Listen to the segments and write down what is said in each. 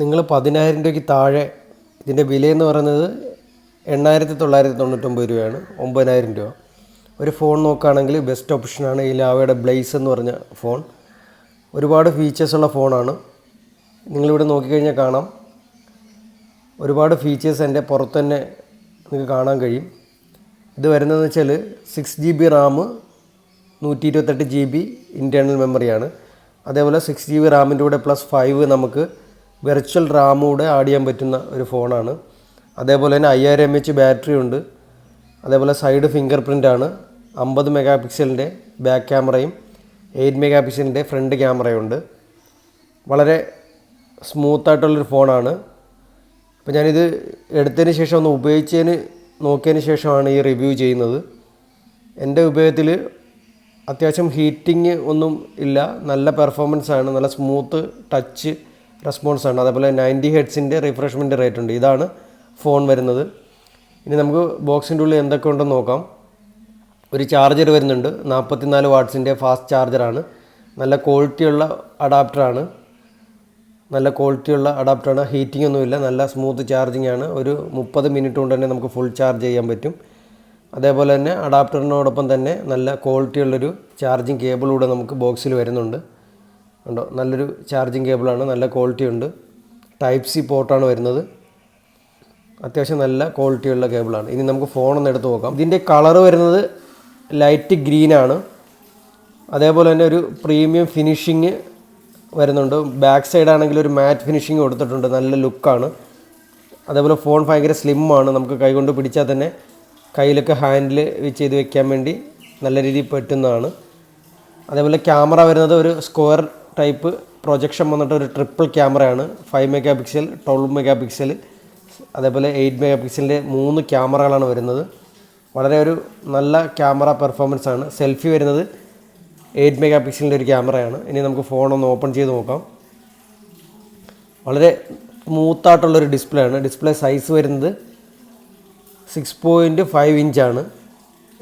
നിങ്ങൾ പതിനായിരം രൂപയ്ക്ക് താഴെ ഇതിന്റെ വിലയെന്ന് പറയുന്നത് എണ്ണായിരത്തി തൊള്ളായിരത്തി തൊണ്ണൂറ്റൊമ്പത് രൂപയാണ് ഒമ്പതിനായിരം രൂപ. ഒരു ഫോൺ നോക്കുകയാണെങ്കിൽ ബെസ്റ്റ് ഓപ്ഷനാണ് ഈ ലാവയുടെ ബ്ലേസ് എന്ന് പറഞ്ഞ ഫോൺ. ഒരുപാട് ഫീച്ചേഴ്സുള്ള ഫോണാണ്. നിങ്ങളിവിടെ നോക്കിക്കഴിഞ്ഞാൽ കാണാം. ഒരുപാട് ഫീച്ചേഴ്സ് എന്റെ പുറത്ത് തന്നെ നിങ്ങൾക്ക് കാണാൻ കഴിയും. ഇത് വരുന്നതെന്ന് വെച്ചാൽ സിക്സ് ജി ബി റാം നൂറ്റി ഇരുപത്തെട്ട് ജി ബി ഇന്റേർണൽ മെമ്മറിയാണ് അതേപോലെ സിക്സ് ജി ബി റാമിന്റെ കൂടെ പ്ലസ് ഫൈവ് നമുക്ക് വെർച്വൽ റാമൂടെ ആഡ് ചെയ്യാൻ പറ്റുന്ന ഒരു ഫോണാണ് അതേപോലെ തന്നെ അയ്യായിരം എം എച്ച് ബാറ്ററി ഉണ്ട്. അതേപോലെ സൈഡ് ഫിംഗർ പ്രിന്റ് ആണ്. അമ്പത് മെഗാ പിക്സലിന്റെ ബാക്ക് ക്യാമറയും എയ്റ്റ് മെഗാ പിക്സലിന്റെ ഫ്രണ്ട് ക്യാമറയും ഉണ്ട്. വളരെ സ്മൂത്തായിട്ടുള്ളൊരു ഫോണാണ് അപ്പോൾ ഞാനിത് എടുത്തതിന് ശേഷം ഒന്ന് ഉപയോഗിച്ചതിന് നോക്കിയതിന് ശേഷമാണ് ഈ റിവ്യൂ ചെയ്യുന്നത്. എന്റെ ഉപയോഗത്തിൽ അത്യാവശ്യം ഹീറ്റിംഗ് ഒന്നും ഇല്ല. നല്ല പെർഫോമൻസ് ആണ്. നല്ല സ്മൂത്ത് ടച്ച് റെസ്പോൺസ് ആണ് അതേപോലെ നയന്റി ഹെഡ്സിന്റെ റിഫ്രഷ്മെന്റ് റേറ്റ് ഉണ്ട്. ഇതാണ് ഫോൺ വരുന്നത്. ഇനി നമുക്ക് ബോക്സിന്റെ ഉള്ളിൽ എന്തൊക്കെ ഉണ്ടെന്ന് നോക്കാം. ഒരു ചാർജർ വരുന്നുണ്ട്. നാൽപ്പത്തിനാല് വാട്ട്സിന്റെ ഫാസ്റ്റ് ചാർജറാണ്. നല്ല ക്വാളിറ്റിയുള്ള അഡാപ്റ്ററാണ്. നല്ല ക്വാളിറ്റിയുള്ള അഡാപ്റ്ററാണ്. ഹീറ്റിംഗ് ഒന്നുമില്ല നല്ല സ്മൂത്ത് ചാർജിങ് ആണ് ഒരു മുപ്പത് മിനിറ്റ് കൊണ്ട് തന്നെ നമുക്ക് ഫുൾ ചാർജ് ചെയ്യാൻ പറ്റും. അതേപോലെ തന്നെ അഡാപ്റ്ററിനോടൊപ്പം തന്നെ നല്ല ക്വാളിറ്റിയുള്ളൊരു ചാർജിങ് കേബിൾ കൂടെ നമുക്ക് ബോക്സിൽ വരുന്നുണ്ട്. ഉണ്ടോ? നല്ലൊരു ചാർജിങ് കേബിളാണ് നല്ല ക്വാളിറ്റി ഉണ്ട്. ടൈപ്പ് സി പോർട്ടാണ് വരുന്നത്. അത്യാവശ്യം നല്ല ക്വാളിറ്റിയുള്ള കേബിളാണ് ഇനി നമുക്ക് ഫോണൊന്ന് എടുത്ത് നോക്കാം. ഇതിന്റെ കളർ വരുന്നത് ലൈറ്റ് ഗ്രീനാണ് അതേപോലെ തന്നെ ഒരു പ്രീമിയം ഫിനിഷിങ് വരുന്നുണ്ട്. ബാക്ക് സൈഡ് ആണെങ്കിൽ ഒരു മാറ്റ് ഫിനിഷിങ് കൊടുത്തിട്ടുണ്ട്. നല്ല ലുക്കാണ് അതേപോലെ ഫോൺ ഭയങ്കര സ്ലിമ്മാണ് നമുക്ക് കൈകൊണ്ട് പിടിച്ചാൽ തന്നെ കയ്യിലൊക്കെ ഹാൻഡിൽ ചെയ്ത് വെക്കാൻ വേണ്ടി നല്ല രീതിയിൽ പറ്റുന്നതാണ് അതേപോലെ ക്യാമറ വരുന്നത് ഒരു സ്ക്വയർ ടൈപ്പ് പ്രൊജക്ഷൻ വന്നിട്ട് ഒരു ട്രിപ്പിൾ ക്യാമറയാണ്. Five megapixel twelve megapixel അതേപോലെ എയ്റ്റ് മെഗാ പിക്സലിന്റെ മൂന്ന് ക്യാമറകളാണ് വരുന്നത്. വളരെ ഒരു നല്ല ക്യാമറ പെർഫോമൻസ് ആണ്. സെൽഫി വരുന്നത് എയ്റ്റ് മെഗാ പിക്സലിന്റെ ഒരു ക്യാമറയാണ്. ഇനി നമുക്ക് ഫോൺ ഒന്ന് ഓപ്പൺ ചെയ്ത് നോക്കാം. വളരെ സ്മൂത്തായിട്ടുള്ളൊരു ഡിസ്പ്ലേ ആണ് ഡിസ്പ്ലേ സൈസ് വരുന്നത് സിക്സ് പോയിന്റ് ഫൈവ് ഇഞ്ചാണ്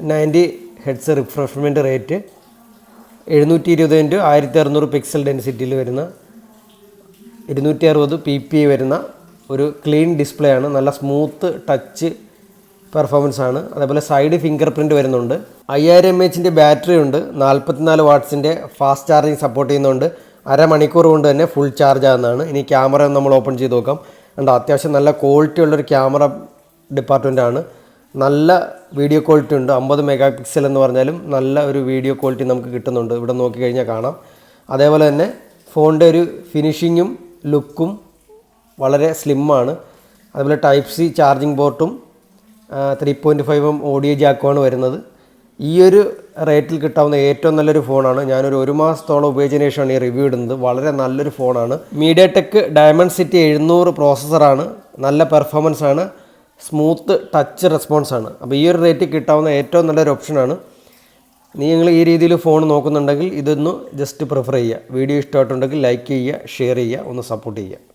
നയന്റി ഹെഡ്സ് റിഫ്രഷ്മെന്റ് റേറ്റ് എഴുന്നൂറ്റി ഇരുപത് ഇന്റു ആയിരത്തി അറുന്നൂറ് പിക്സൽ ഡെൻസിറ്റിയിൽ വരുന്ന ഇരുന്നൂറ്റി അറുപത് പി പി വരുന്ന ഒരു ക്ലീൻ ഡിസ്പ്ലേ ആണ്. നല്ല സ്മൂത്ത് ടച്ച് പെർഫോമൻസ് ആണ്. അതേപോലെ സൈഡ് ഫിംഗർ പ്രിന്റ് വരുന്നുണ്ട്. അയ്യായിരം എം എച്ചിന്റെ ബാറ്ററി ഉണ്ട്. നാൽപ്പത്തിനാല് വാട്ട്സിന്റെ ഫാസ്റ്റ് ചാർജിങ് സപ്പോർട്ട് ചെയ്യുന്നുണ്ട്. അരമണിക്കൂർ കൊണ്ട് തന്നെ ഫുൾ ചാർജ് ആകുന്നതാണ് ഇനി ക്യാമറ നമ്മൾ ഓപ്പൺ ചെയ്ത് നോക്കാം. ഉണ്ട് അത്യാവശ്യം നല്ല ക്വാളിറ്റി ഉള്ളൊരു ക്യാമറ ഡിപ്പാർട്ട്മെന്റ് ആണ്. നല്ല വീഡിയോ ക്വാളിറ്റി ഉണ്ട്. അമ്പത് മെഗാ പിക്സൽ എന്ന് പറഞ്ഞാലും നല്ല ഒരു വീഡിയോ ക്വാളിറ്റി നമുക്ക് കിട്ടുന്നുണ്ട്. ഇവിടെ നോക്കിക്കഴിഞ്ഞാൽ കാണാം. അതേപോലെ തന്നെ ഫോണിന്റെ ഒരു ഫിനിഷിങ്ങും ലുക്കും വളരെ സ്ലിമ്മാണ് അതുപോലെ ടൈപ്പ് സി ചാർജിങ് പോർട്ടും ത്രീ പോയിന്റ് ഫൈവും ഓഡിയോ ജാക്കുമാണ് വരുന്നത്. ഈ ഒരു റേറ്റിൽ കിട്ടാവുന്ന ഏറ്റവും നല്ലൊരു ഫോണാണ് ഞാനൊരു ഒരു മാസത്തോളം ഉപയോഗിച്ചതിന് ശേഷമാണ് ഈ റിവ്യൂ ഇടുന്നത്. വളരെ നല്ലൊരു ഫോണാണ് മീഡിയ ടെക് ഡയമണ്ട് സിറ്റി എഴുന്നൂറ് പ്രോസസ്സറാണ് നല്ല പെർഫോമൻസ് ആണ്. സ്മൂത്ത് ടച്ച് റെസ്പോൺസ് ആണ്. അപ്പോൾ ഈ ഒരു റേറ്റ് കിട്ടാവുന്ന ഏറ്റവും നല്ലൊരു ഓപ്ഷനാണ് നീ നിങ്ങൾ ഈ രീതിയിൽ ഫോൺ നോക്കുന്നുണ്ടെങ്കിൽ ഇതൊന്ന് ജസ്റ്റ് പ്രിഫർ ചെയ്യുക. വീഡിയോ ഇഷ്ടമായിട്ടുണ്ടെങ്കിൽ ലൈക്ക് ചെയ്യുക ഷെയർ ചെയ്യുക ഒന്ന് സപ്പോർട്ട് ചെയ്യുക.